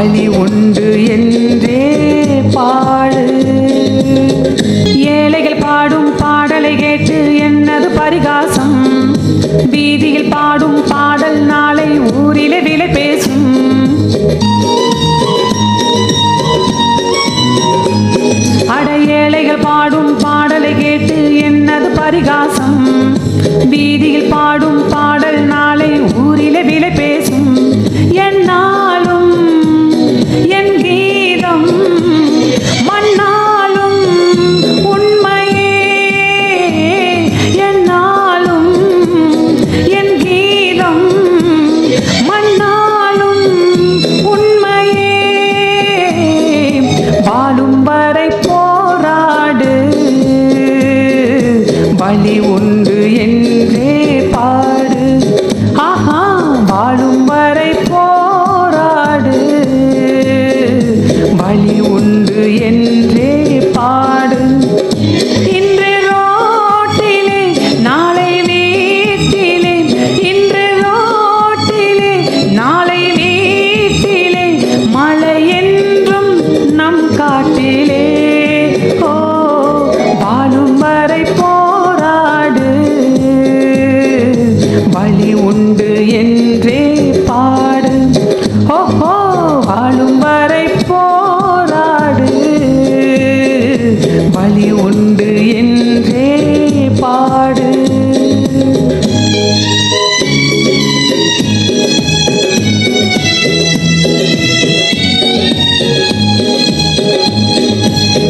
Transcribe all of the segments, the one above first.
வழி உண்டு என்றே பாடு ஏழைகள் பாடும் பாடலை கேட்டு என்னது பரிகாசம்? வீதியில் பாடும் பாடல் நாளை ஊரிலே விலை பேசும். அட ஏழைகள் பாடும் பாடலை கேட்டு என்னது பரிகாசம்? வீதியில் பாடும் வழி உண்டு என்றே பாடு. ஆஹா வாழும் உண்டு என்றே பாடு. ஓஹோ வாழும் வரை போராடு. வழி உண்டு என்றே பாடு.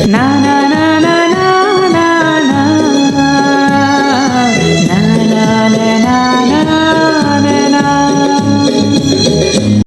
நான்